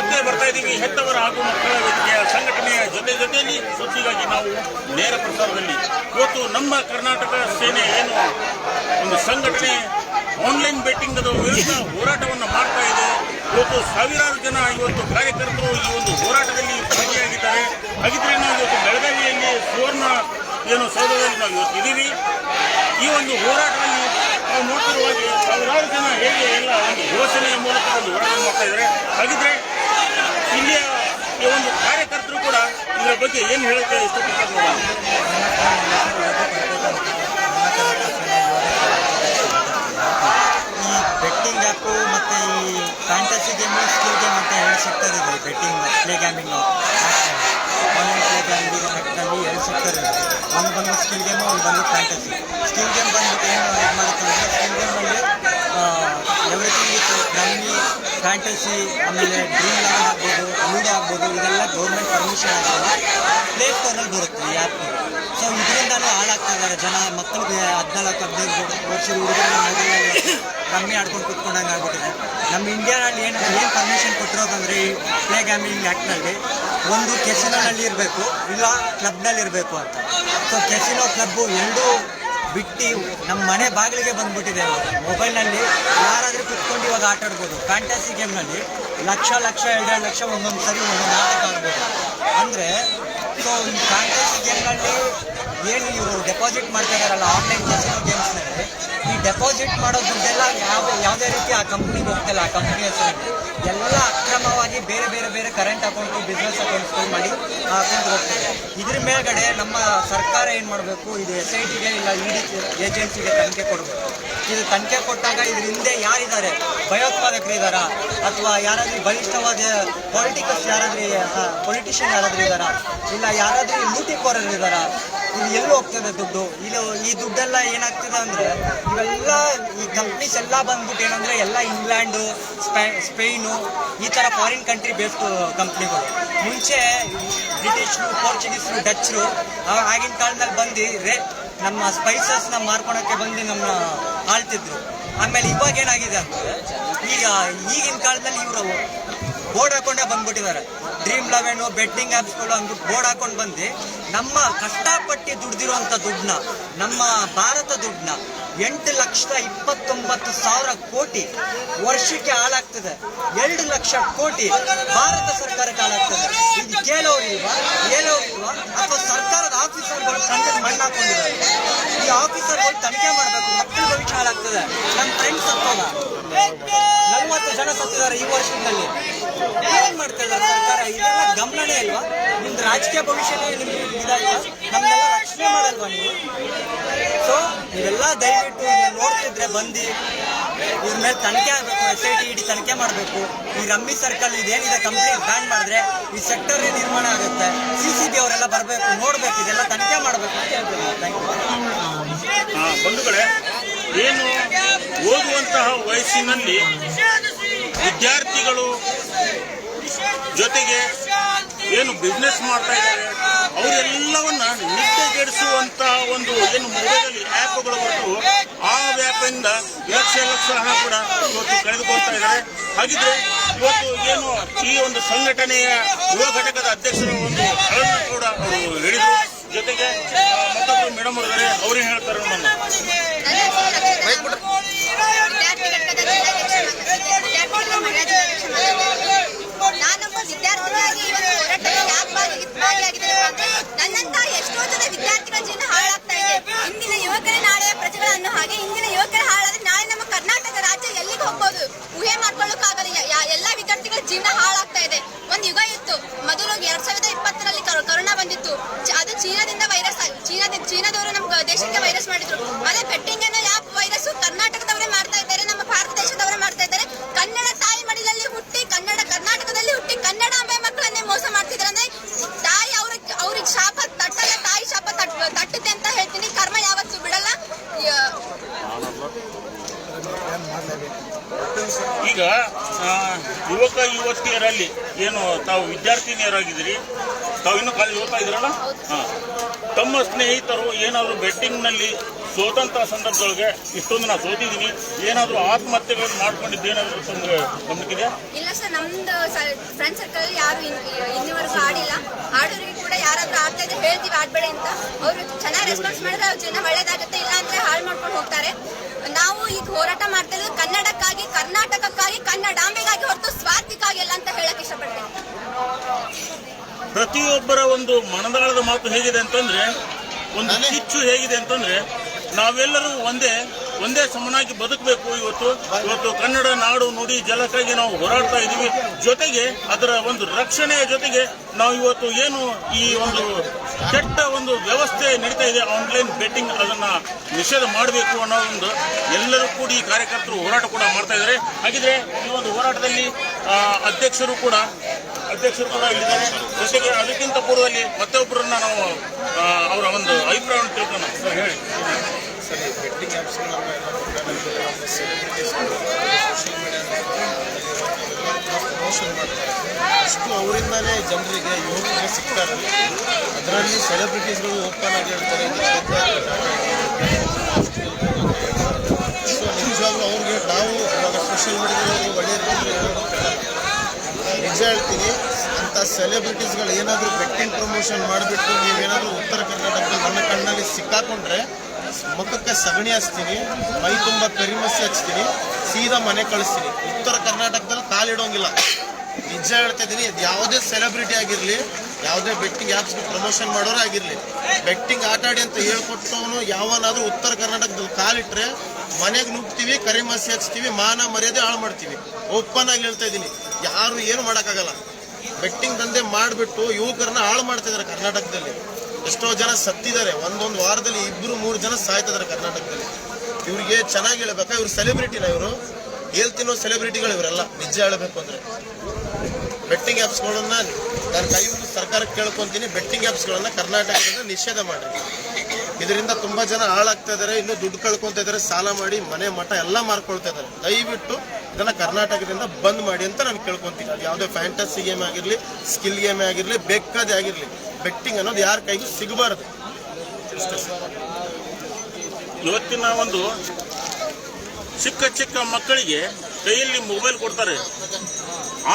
ಮತ್ತೆ ಬರ್ತಾ ಇದ್ದೀವಿ. ಹೆತ್ತವರ ಹಾಗೂ ಮಕ್ಕಳ ವೇದಿಕೆಯ ಸಂಘಟನೆಯ ಜೊತೆ ಜೊತೆಯಲ್ಲಿ. ಸುದ್ದಿಗಾಗಿ ನಾವು ನೇರ ಪ್ರಸಾರದಲ್ಲಿ. ಇವತ್ತು ನಮ್ಮ ಕರ್ನಾಟಕ ಸೇನೆ ಏನು ಒಂದು ಸಂಘಟನೆ ಆನ್ಲೈನ್ ಬೆಟ್ಟಿಂಗ್ ವಿರುದ್ಧ ಹೋರಾಟವನ್ನು ಮಾಡ್ತಾ ಇದೆ. ಇವತ್ತು ಸಾವಿರಾರು ಜನ ಇವತ್ತು ಕಾರ್ಯಕರ್ತರು ಈ ಒಂದು ಹೋರಾಟದಲ್ಲಿ ಭಾಗಿಯಾಗಿದ್ದಾರೆ. ಹಾಗಿದ್ರೆ ನಾವು ಇವತ್ತು ಬೆಳಗಾವಿಯಲ್ಲಿ ಸುವರ್ಣ ಏನು ಸೌಧದಲ್ಲಿ ನಾವು ಇವತ್ತು ಇದ್ದೀವಿ. ಈ ಒಂದು ಹೋರಾಟದಲ್ಲಿ ನಾವು ನೋಡ್ತಿರುವ ಸಾವಿರಾರು ಜನ ಹೇಗೆ ಎಲ್ಲ ಒಂದು ಘೋಷಣೆಯ ಮೂಲಕ ಒಂದು ಹೋರಾಟ ಮಾಡ್ತಾ ಇದ್ದಾರೆ. ಹಾಗಿದ್ರೆ ಇಲ್ಲಿಯ ಈ ಒಂದು ಕಾರ್ಯಕರ್ತರು ಕೂಡ ಇದರ ಬಗ್ಗೆ ಏನು ಹೇಳಕ್ಕೆ ಇಷ್ಟಪಡ್ತಾರೆ ಈ ಬೆಟ್ಟಿಂಗ್ ಮತ್ತು ಫ್ಯಾಂಟಸಿ ಇದೆ ಬೆಟ್ಟಿಂಗ್ ಪ್ಲೇ ಸಿಗ್ತದೆ ಒಂದು ಬಂದು ಸ್ಕಿಲ್ ಗೇಮು ಒಂದು ಬಂದು ಫ್ಯಾಂಟಸಿ ಸ್ಕಿಲ್ ಗೇಮ್ ಬಂದ್ಬಿಟ್ಟು ಏನು ಇದು ಮಾಡುತ್ತೆ ಅಂದರೆ ಸ್ಕಿಲ್ ಎವ್ರಿಥಿಂಗ್ ಇತ್ತು ರಮ್ಮಿ ಫ್ಯಾಂಟಸಿ ಆಮೇಲೆ ಡ್ರೀಮ್ ಲೆವೆನ್ ಆಗ್ಬೋದು ಲೂಡೋ ಆಗ್ಬೋದು, ಇದೆಲ್ಲ ಗೌರ್ಮೆಂಟ್ ಪರ್ಮಿಷನ್ ಆಗಿದೆ ಪ್ಲೇ ಸ್ಟೋರಲ್ಲಿ ಬರುತ್ತೆ ಈ ಆ್ಯಪ್ ಸೊ ಇದರಿಂದಲೂ ಹಾಳಾಗ್ತಾ ಇದ್ದಾರೆ ಜನ, ಮಕ್ಕಳಿಗೆ ಹದಿನಾಲ್ಕು, ಹದಿನೈದು ವರ್ಷದ ಹುಡುಗರು ಮೊಬೈಲಲ್ಲಿ ರಮ್ಮಿ ಆಡ್ಕೊಂಡು ಕುತ್ಕೊಂಡಂಗೆ ಆಗ್ಬಿಟ್ಟಿದೆ. ನಮ್ಮ ಇಂಡಿಯಾನಲ್ಲಿ ಏನು ಏನು ಪರ್ಮಿಷನ್ ಕೊಟ್ಟಿರೋದಂದ್ರೆ ಈ ಪ್ಲೇ ಗ್ಯಾಮಿಂಗ್ ಆ್ಯಕ್ಟ್ನಲ್ಲಿ ಒಂದು ಕೆಸಿನೋನಲ್ಲಿ ಇರಬೇಕು, ಇಲ್ಲ ಕ್ಲಬ್ನಲ್ಲಿ ಇರಬೇಕು ಅಂತ. ಸೊ ಕೆಸಿನೋ ಕ್ಲಬ್ಬು ಎರಡೂ ಬಿಟ್ಟು ನಮ್ಮ ಮನೆ ಬಾಗಿಲಿಗೆ ಬಂದ್ಬಿಟ್ಟಿದೆ ಮೊಬೈಲ್ನಲ್ಲಿ ಯಾರಾದರೂ ಕುತ್ಕೊಂಡು ಇವಾಗ ಆಟ ಆಡ್ಬೋದು. ಫ್ಯಾಂಟಸಿ ಗೇಮ್ನಲ್ಲಿ ಲಕ್ಷ ಲಕ್ಷ, ಎರಡೆರಡು ಲಕ್ಷ ಒಂದೊಂದು ಸರಿ ಒಂದೊಂದು ನಾಟಕ ಆಡ್ಬೋದು. ಅಂದರೆ ಸೊ ಫ್ಯಾಂಟಸಿ ಗೇಮ್ನಲ್ಲಿ ಏನು ಇವರು ಡೆಪಾಸಿಟ್ ಮಾಡ್ತಾ ಇದ್ದಾರಲ್ಲ ಆನ್ಲೈನ್ ಕ್ಯಾಸಿನೋ ಗೇಮ್ಸ್ನಲ್ಲಿ ಈ ಡೆಪಾಸಿಟ್ ಮಾಡೋ ದುಡ್ಡೆಲ್ಲ ಯಾವ ಯಾವುದೇ ರೀತಿ ಆ ಕಂಪ್ನಿಗೆ ಹೋಗ್ತಿಲ್ಲ, ಆ ಕಂಪ್ನಿ ಹೆಸರು ಎಲ್ಲ ಅಕ್ರಮವಾಗಿ ಬೇರೆ ಬೇರೆ ಬೇರೆ ಕರೆಂಟ್ ಅಕೌಂಟ್ ಬಿಸ್ನೆಸ್ ಅಕೌಂಟ್ಸ್ಗಳು ಮಾಡಿ ಅಕೌಂಟ್ ಹೋಗ್ತಾರೆ ಇದ್ರ ಮೇಲ್ಗಡೆ ನಮ್ಮ ಸರ್ಕಾರ ಏನು ಮಾಡಬೇಕು? ಇದು ಎಸ್ ಐ ಟಿಗೆ ಇಲ್ಲ ಇ ಡಿ ಏಜೆನ್ಸಿಗೆ ತನಿಖೆ ಕೊಡಬೇಕು. ಇದು ತನಿಖೆ ಕೊಟ್ಟಾಗ ಇದ್ರ ಹಿಂದೆ ಯಾರಿದ್ದಾರೆ? ಭಯೋತ್ಪಾದಕರು ಇದ್ದಾರಾ? ಅಥವಾ ಯಾರಾದ್ರೂ ಬಲಿಷ್ಠವಾದ ಪೊಲಿಟಿಕಲ್ಸ್ ಯಾರಾದ್ರೂ ಪೊಲಿಟಿಷಿಯನ್ ಯಾರಾದ್ರೂ ಇದ್ದಾರಾ? ಇಲ್ಲ ಯಾರಾದ್ರೂ ಲೂಟಿಕೋರರು ಇದ್ದಾರಾ? ಇದು ಎಲ್ಲಿ ಹೋಗ್ತದೆ ದುಡ್ಡು. ಇದು ಈ ದುಡ್ಡೆಲ್ಲ ಏನಾಗ್ತದೆ ಅಂದ್ರೆ, ಇವೆಲ್ಲ ಈ ಕಂಪ್ನೀಸ್ ಎಲ್ಲ ಬಂದ್ಬಿಟ್ಟು ಏನಂದ್ರೆ ಎಲ್ಲ ಇಂಗ್ಲೆಂಡು ಸ್ಪೈ ಸ್ಪೇನು ಈ ಥರ ಫಾರಿನ್ ಕಂಟ್ರಿ ಬೇಸ್ಡ್ ಕಂಪ್ನಿಗಳು ಮುಂಚೆ ಬ್ರಿಟಿಷ್ರು ಪೋರ್ಚುಗೀಸ್ರು ಡಚ್ರು ಆಗಿನ ಕಾಲದಲ್ಲಿ ಬಂದು ರೇ, ನಮ್ಮ ಸ್ಪೈಸಸ್ನ ಮಾರ್ಕೊಳಕ್ಕೆ ಬಂದು ನಮ್ಮ ಆಳ್ತಿದ್ರು. ಆಮೇಲೆ ಇವಾಗ ಏನಾಗಿದೆ ಅಂದ್ರೆ, ಈಗ ಈಗಿನ ಕಾಲದಲ್ಲಿ ಇವರು ಬೋರ್ಡ್ ಹಾಕೊಂಡೇ ಬಂದ್ಬಿಟ್ಟಿದ್ದಾರೆ. ಡ್ರೀಮ್ ಲೆವೆನ್ ಬೆಟ್ಟಿಂಗ್ ಆ್ಯಪ್ಸ್ಗಳು ಅಂದ್ಬಿಟ್ಟು ಬೋರ್ಡ್ ಹಾಕೊಂಡು ಬಂದು ನಮ್ಮ ಕಷ್ಟಪಟ್ಟು ದುಡ್ದಿರುವಂಥ ದುಡ್ಡನ್ನ, ನಮ್ಮ ಭಾರತ ದುಡ್ಡನ್ನ ಎಂಟು ಲಕ್ಷದ ಇಪ್ಪತ್ತೊಂಬತ್ತು ಸಾವಿರ ಕೋಟಿ ವರ್ಷಕ್ಕೆ ಹಾಳಾಗ್ತದೆ. ಎರಡು ಲಕ್ಷ ಕೋಟಿ ಭಾರತ ಸರ್ಕಾರಕ್ಕೆ ಹಾಳಾಗ್ತದೆ. ಇದು ಕೇಳೋರಿಲ್ವಾ ಹೇಳೋರಿಲ್ವಾ ಅಥವಾ ಸರ್ಕಾರದ ಆಫೀಸರ್ಗಳು ಕಣ್ಣಿಗೆ ಮಣ್ಣು ಹಾಕೊಂಡಿದ್ದಾರೆ. ಈ ಆಫೀಸರ್ಗಳು ತನಿಖೆ ಮಾಡಬೇಕು, ಮಕ್ಕಳ ಭವಿಷ್ಯ ಹಾಳಾಗ್ತದೆ. ನಮ್ಮ ಫ್ರೆಂಡ್ಸ್ ಸತ್ತೋದ ನಲ್ವತ್ತು ಜನ ಸತ್ತಿದ್ದಾರೆ ಈ ವರ್ಷದಲ್ಲಿ. ಏನ್ ಮಾಡ್ತಾ ಇದ್ದಾರೆ ಸರ್ಕಾರ? ಇದೆಲ್ಲ ಗಮನನೇ ಇಲ್ವಾ? ನಿಮ್ದು ರಾಜಕೀಯ ಭವಿಷ್ಯನೇ ನಮ್ದೆಲ್ಲ ರಕ್ಷಣೆ ಮಾಡಲ್ವಾ ನೀವು? ಸೊ ಇವೆಲ್ಲ ದಯವಿಟ್ಟು ನೋಡ್ತಿದ್ರೆ ಬಂದು ಇದ್ರ ಮೇಲೆ ತನಿಖೆ ಆಗಬೇಕು, ಎಸ್ ಐ ಟಿ ಇಡಿ ತನಿಖೆ ಮಾಡಬೇಕು. ಈ ರಮ್ಮಿ ಸರ್ಕಲ್ ಇದೇನಿದೆ ಕಂಪ್ಲೀಟ್ ಬ್ಯಾನ್ ಮಾಡಿದ್ರೆ ಈ ಸೆಕ್ಟರ್ ನಿರ್ಮಾಣ ಆಗುತ್ತೆ. ಸಿ ಸಿ ಬಿ ಅವರೆಲ್ಲ ಬರಬೇಕು, ನೋಡ್ಬೇಕು, ಇದೆಲ್ಲ ತನಿಖೆ ಮಾಡಬೇಕು ಅಂತ ಹೇಳ್ತೀನಿ. ಥ್ಯಾಂಕ್ ಯು ಏನು ಓದುವಂತಹ ವಯಸ್ಸಿನಲ್ಲಿ ವಿದ್ಯಾರ್ಥಿಗಳು ಜೊತೆಗೆ ಏನು ಬಿಸ್ನೆಸ್ ಮಾಡ್ತಾ ಇದ್ದಾರೆ, ಅವರೆಲ್ಲವನ್ನ ನಿದ್ದೆಗೆಡಿಸುವಂತಹ ಒಂದು ಏನು ಮೊಬೈಲಲ್ಲಿ ಆ್ಯಪ್ಗಳು ಬರ್ತವು ಆ ವ್ಯಾಪಿಂದ ಲಕ್ಷ ಲಕ್ಷ ಹಣ ಕೂಡ ಇವತ್ತು ಕಳೆದುಕೊಳ್ತಾ ಇದ್ದಾರೆ. ಹಾಗಿದ್ರೆ ಇವತ್ತು ಏನು ಈ ಒಂದು ಸಂಘಟನೆಯ ಯುವ ಘಟಕದ ಅಧ್ಯಕ್ಷರ ಒಂದು ಕೂಡ ಅವರು ಹೇಳಿದರು. ಜೊತೆಗೆ ಮತ್ತೊಬ್ಬರು ಅವ್ರೇನ್ ಹೇಳ್ತಾರೆ ವಿದ್ಯಾರ್ಥಿಯಾಗಿ ನನ್ನಂತ ಜನ ವಿದ್ಯಾರ್ಥಿಗಳ ಜೀವನ ಹಾಳಾಗ್ತಾ ಇದೆ. ಇಂದಿನ ಯುವಕರೇ ನಾಳೆಯ ಪ್ರಜೆಗಳನ್ನು ಹಾಗೆ ಇಂದಿನ ಯುವಕರ ಹಾಳಾದ್ರೆ ನಾಳೆ ನಮ್ಮ ಕರ್ನಾಟಕ ರಾಜ್ಯ ಎಲ್ಲಿಗೆ ಹೋಗ್ಬೋದು? ಊಹೆ ಮಾಡ್ಕೊಳ್ಳೋಕ್ಕಾಗಲ್ಲ ಯಾ- ಯಾ- ಎಲ್ಲಾ ವಿದ್ಯಾರ್ಥಿಗಳ ಜೀವನ ಹಾಳಾಗ್ತಾ ಇದೆ ಒಂದು ಯುಗ ಮೊದಲು ಎರಡ್ ಸಾವಿರದ ಇಪ್ಪತ್ತರಲ್ಲಿ ಕರೋ- ಕರೋನಾ ಬಂದಿತ್ತು. ಅದು ಚೀನಾದಿಂದ ವೈರಸ್ ಚೀನಾದಿಂದ ಚೀನಾದವರು ನಮ್ಮ ದೇಶಕ್ಕೆ ವೈರಸ್ ಮಾಡಿದ್ರು. ಅದೇ ಬೆಟ್ಟಿಂಗ್ ಅನ್ನೋ ಯಾವ ವೈರಸ್ ಕರ್ನಾಟಕದವರೇ ಮಾಡ್ತಾ ಇದ್ದಾರೆ ನಮ್ಮ ಭಾರತ ದೇಶದವರೇ ಮಾಡ್ತಾ ಇದ್ದಾರೆ ಕನ್ನಡ ತಾಯಿ ಮಡಿಲಲ್ಲಿ ಹುಟ್ಟಿ ಕನ್ನಡ ಕರ್ನಾಟಕದಲ್ಲಿ ಹುಟ್ಟಿ ಕನ್ನಡ ಅಂಬೆ ಮಕ್ಕಳನ್ನೇ ಮೋಸ ಮಾಡ್ತಿದ್ದಾರೆ ಅಂದ್ರೆ ತಾಯಿ ಅವ್ರಿಗೆ ಅವ್ರಿಗೆ ಶಾಪ ತಟ್ಟಲ್ಲ ತಾಯಿ ಶಾಪ ತಟ್ ತಟ್ಟುತ್ತೆ ಅಂತ ಹೇಳ್ತೀನಿ ಕರ್ಮ ಯಾವತ್ತೂ ಬಿಡಲ್ಲ ಯ- ಈಗ ಆ, ಯುವಕ ಯುವ ಯುವತಿಯರಲ್ಲಿ ಏನು ತಾವು ವಿದ್ಯಾರ್ಥಿನಿಯರಾಗಿದ್ದೀರಿ ತಾವು ಇನ್ನೂ ಕಾಲೇಜ್ ಓದ್ತಾ ಇದ್ದೀರಲ್ಲ? ಹಾಂ. ತಮ್ಮ ಸ್ನೇಹಿತರು ಏನಾದರೂ ಬೆಟ್ಟಿಂಗ್ನಲ್ಲಿ ಸೋತಂಥ ಸಂದರ್ಭದೊಳಗೆ ಇಷ್ಟೊಂದು ನಾನು ಸೋತಿದ್ದೀನಿ ಏನಾದರೂ ಆತ್ಮಹತ್ಯೆಗಳನ್ನು ಮಾಡ್ಕೊಂಡಿದ್ದು ಏನಾದ್ರು ಇಲ್ಲ ಸರ್, ನಮ್ದು ಫ್ರೆಂಡ್ ಸರ್ಕಲ್ ಯಾರು ಇನ್- ಇನ್ನಿವರೆಗೂ ಆಡಿಲ್ಲ. ಆಡೋರಿಗೆ ಕೂಡ ಯಾರಾದ್ರೂ ಆಡ್ತಾ ಇದ್ರೆ ಹೇಳ್ತೀವಿ ಆಡ್ಬೇಡಿ ಅಂತ. ಅವರು ಚೆನ್ನಾಗಿ ರೆಸ್ಪಾನ್ಸ್ ಮಾಡಿದ್ರೆ ಅವ್ರ ಜೀವನ ಒಳ್ಳೇದಾಗುತ್ತೆ, ಇಲ್ಲ ಅಂದ್ರೆ ಹಾಳು ಮಾಡ್ಕೊಂಡು ಹೋಗ್ತಾರೆ. ನಾವು ಈಗ ಹೋರಾಟ ಮಾಡ್ತಾ ಕನ್ನಡಕ್ಕಾಗಿ, ಕರ್ನಾಟಕಕ್ಕಾಗಿ ಕನ್ನಡಾಂಬೆಗಾಗಿ ಪ್ರತಿಯೊಬ್ಬರ ಒಂದು ಮನದಾಳದ ಮಾತು ಹೇಗಿದೆ ಅಂತಂದ್ರೆ ಒಂದು ಕಿಚ್ಚು ಹೇಗಿದೆ ಅಂತಂದ್ರೆ ನಾವೆಲ್ಲರೂ ಒಂದೇ ಒಂದೇ ಸಮನಾಗಿ ಬದುಕಬೇಕು ಇವತ್ತು. ಇವತ್ತು ಕನ್ನಡ ನಾಡು ನುಡಿ ಜಲಕ್ಕಾಗಿ ನಾವು ಹೋರಾಡ್ತಾ ಇದ್ದೀವಿ. ಜೊತೆಗೆ ಅದರ ಒಂದು ರಕ್ಷಣೆಯ ಜೊತೆಗೆ ನಾವು ಇವತ್ತು ಏನು ಈ ಒಂದು ಕೆಟ್ಟ ಒಂದು ವ್ಯವಸ್ಥೆ ನಡೀತಾ ಇದೆ ಆನ್ಲೈನ್ ಬೆಟ್ಟಿಂಗ್ ಅದನ್ನ ನಿಷೇಧ ಮಾಡಬೇಕು ಅನ್ನೋ ಒಂದು ಎಲ್ಲರೂ ಕೂಡಿ ಕಾರ್ಯಕರ್ತರು ಹೋರಾಟ ಕೂಡ ಮಾಡ್ತಾ ಇದ್ದಾರೆ. ಹಾಗಿದ್ರೆ ಈ ಒಂದು ಹೋರಾಟದಲ್ಲಿ ಅಧ್ಯಕ್ಷರು ಕೂಡ ಅಧ್ಯಕ್ಷರು ಕೂಡ ಇಲ್ಲಿದ್ದಾರೆ. ಜೊತೆಗೆ ಅದಕ್ಕಿಂತ ಪೂರ್ವದಲ್ಲಿ ಮತ್ತೊಬ್ಬರನ್ನ ನಾವು ಅವರ ಒಂದು ಅಭಿಪ್ರಾಯವನ್ನು ತಿಳ್ಕೊಂಡು ಹೇಳಿ. ಸರಿ ಬೆಟ್ಟಿಂಗ್ ಪ್ರಮೋಷನ್ ಅಷ್ಟು ಅವರಿಂದಲೇ ಜನರಿಗೆ ಯುವಕರಿಗೆ ಸಿಗ್ತಾರೆ. ಅದರಲ್ಲಿ ಸೆಲೆಬ್ರಿಟೀಸ್ಗಳು ಓಪನ್ ಆಗಿ ಹೇಳ್ತಾರೆ ನಿಜವಾಗ್ಲೂ ಅವ್ರಿಗೆ ನಾವು ಇವಾಗ ಸೋಷಿಯಲ್ ಮೀಡಿಯಾದಲ್ಲಿ ಒಳ್ಳೆಯದು ನಿಜ ಹೇಳ್ತೀನಿ ಅಂತ ಸೆಲೆಬ್ರಿಟೀಸ್ಗಳು ಏನಾದರೂ ಬೆಟ್ಟಿಂಗ್ ಪ್ರಮೋಷನ್ ಮಾಡಿಬಿಟ್ಟು ನೀವೇನಾದರೂ ಉತ್ತರ ಕರ್ನಾಟಕದಲ್ಲಿ ನನ್ನ ಕಣ್ಣಲ್ಲಿ ಸಿಕ್ಕಾಕೊಂಡ್ರೆ ಮುಖಕ್ಕೆ ಸಗಣಿ ಹಚ್ತೀನಿ, ಮೈ ತುಂಬ ಕರಿಮಸಿ ಹಚ್ತೀನಿ, ಸೀದಾ ಮನೆ ಕಳಿಸ್ತೀನಿ. ಉತ್ತರ ಕರ್ನಾಟಕದಲ್ಲಿ ಕಾಲಿಡೋಂಗಿಲ್ಲ ನಿಜ ಹೇಳ್ತಾ ಇದ್ದೀನಿ, ಇದು ಯಾವುದೇ ಸೆಲೆಬ್ರಿಟಿ ಆಗಿರಲಿ, ಯಾವುದೇ ಬೆಟ್ಟಿಂಗ್ ಆ್ಯಪ್ಸ್ ಪ್ರಮೋಷನ್ ಮಾಡೋರೇ ಆಗಿರಲಿ, ಬೆಟ್ಟಿಂಗ್ ಆಟ ಆಡಿ ಅಂತ ಹೇಳ್ಕೊಟ್ಟವನು ಯಾವನಾದ್ರೂ ಉತ್ತರ ಕರ್ನಾಟಕದಲ್ಲಿ ಕಾಲಿಟ್ರೆ ಮನೆಗೆ ನುಗ್ತೀವಿ ಕರಿಮಸಿ ಹಚ್ತೀವಿ, ಮಾನ ಮರ್ಯಾದೆ ಹಾಳು ಮಾಡ್ತೀವಿ. ಓಪನ್ ಆಗಿ ಹೇಳ್ತಾ ಇದ್ದೀನಿ, ಯಾರು ಏನು ಮಾಡೋಕ್ಕಾಗಲ್ಲ. ಬೆಟ್ಟಿಂಗ್ ದಂಧೆ ಮಾಡಿಬಿಟ್ಟು ಯುವಕರನ್ನ ಹಾಳು ಮಾಡ್ತಾ ಇದ್ದಾರೆ ಕರ್ನಾಟಕದಲ್ಲಿ. ಎಷ್ಟೋ ಜನ ಸತ್ತಿದ್ದಾರೆ, ಒಂದೊಂದು ವಾರದಲ್ಲಿ ಇಬ್ಬರು ಮೂರು ಜನ ಸಾಯ್ತಿದ್ದಾರೆ ಕರ್ನಾಟಕದಲ್ಲಿ. ಇವ್ರಿಗೆ ಚೆನ್ನಾಗಿ ಹೇಳ್ಬೇಕಾ, ಇವ್ರು ಸೆಲೆಬ್ರಿಟಿನ ಇವರು? ಹೇಳ್ತಿನೋ ಸೆಲೆಬ್ರಿಟಿಗಳು ಇವರೆಲ್ಲ, ನಿಜ ಹೇಳಬೇಕು ಅಂದ್ರೆ. ಬೆಟ್ಟಿಂಗ್ ಆ್ಯಪ್ಸ್ಗಳನ್ನ ನಾನು ಕೈ ಸರ್ಕಾರಕ್ಕೆ ಕೇಳ್ಕೊತೀನಿ, ಬೆಟ್ಟಿಂಗ್ ಆ್ಯಪ್ಸ್ಗಳನ್ನ ಕರ್ನಾಟಕದಿಂದ ನಿಷೇಧ ಮಾಡಿ ಇದರಿಂದ ತುಂಬಾ ಜನ ಹಾಳಾಗ್ತಾ ಇದ್ದಾರೆ ಇನ್ನು ದುಡ್ಡು ಕಳ್ಕೊಂತ ಇದ್ದಾರೆ ಸಾಲ ಮಾಡಿ, ಮನೆ ಮಠ ಎಲ್ಲ ಮಾರ್ಕೊಳ್ತಾ ಇದ್ದಾರೆ ದಯವಿಟ್ಟು ಇದನ್ನ ಕರ್ನಾಟಕದಿಂದ ಬಂದ್ ಮಾಡಿ ಅಂತ ನಾನು ಕೇಳ್ಕೊಂತೀನಿ. ಅದು ಯಾವುದೇ ಫ್ಯಾಂಟಸಿ ಗೇಮ್ ಆಗಿರಲಿ ಸ್ಕಿಲ್ ಗೇಮ್ ಆಗಿರಲಿ, ಬೇಕಾದೇ ಆಗಿರಲಿ ಬೆಟ್ಟಿಂಗ್ ಅನ್ನೋದು ಯಾರ ಕೈಗೂ ಸಿಗಬಾರ್ದು. ಇವತ್ತಿನ ಒಂದು ಚಿಕ್ಕ ಚಿಕ್ಕ ಮಕ್ಕಳಿಗೆ ಕೈಯಲ್ಲಿ ಮೊಬೈಲ್ ಕೊಡ್ತಾರೆ.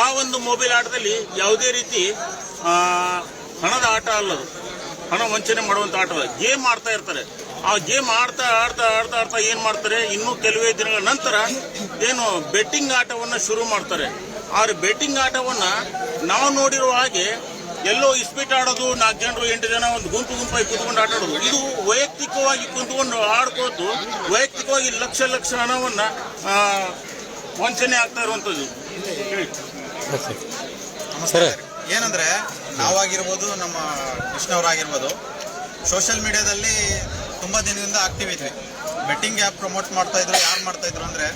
ಆ ಒಂದು ಮೊಬೈಲ್ ಆಟದಲ್ಲಿ ಯಾವುದೇ ರೀತಿ ಹಣದ ಆಟ ಅಲ್ಲದು. ಹಣ ವಂಚನೆ ಮಾಡುವಂತ ಆಟ ಅಲ್ಲ ಗೇಮ್ ಆಡ್ತಾ ಇರ್ತಾರೆ. ಆ ಗೇಮ್ ಆಡ್ತಾ ಆಡ್ತಾ ಆಡ್ತಾ ಆಡ್ತಾ ಏನ್ ಮಾಡ್ತಾರೆ? ಇನ್ನೂ ಕೆಲವೇ ದಿನಗಳ ನಂತರ ಏನು ಬೆಟ್ಟಿಂಗ್ ಆಟವನ್ನ ಶುರು ಮಾಡ್ತಾರೆ. ಆ ಬೆಟ್ಟಿಂಗ್ ಆಟವನ್ನ ನಾವು ನೋಡಿರುವ ಹಾಗೆ ಎಲ್ಲೋ ಇಸ್ಪೀಟ್ ಆಡೋದು ನಾಲ್ಕು ಜನರು ಎಂಟು ಜನ ಒಂದು ಗುಂಪು ಗುಂಪಾಗಿ ಕುತ್ಕೊಂಡು ಆಟ ಆಡೋದು. ಇದು ವೈಯಕ್ತಿಕವಾಗಿ ಕುಂತ್ಕೊಂಡು ಆಡ್ಕೋದು ವೈಯಕ್ತಿಕವಾಗಿ ಲಕ್ಷ ಲಕ್ಷ ಹಣವನ್ನ ವಂಚನೆ ಆಗ್ತಾ ಸರ್. ಏನಂದ್ರೆ ನಾವಾಗಿರ್ಬೋದು, ನಮ್ಮ ಕೃಷ್ಣವರಾಗಿರ್ಬೋದು ಸೋಷಿಯಲ್ ಮೀಡಿಯಾದಲ್ಲಿ ತುಂಬ ದಿನದಿಂದ ಆಕ್ಟಿವ್ ಇದ್ವಿ. ಬೆಟ್ಟಿಂಗ್ ಆ್ಯಪ್ ಪ್ರಮೋಟ್ ಮಾಡ್ತಾಯಿದ್ರು ಯಾರು ಮಾಡ್ತಾಯಿದ್ರು ಅಂದರೆ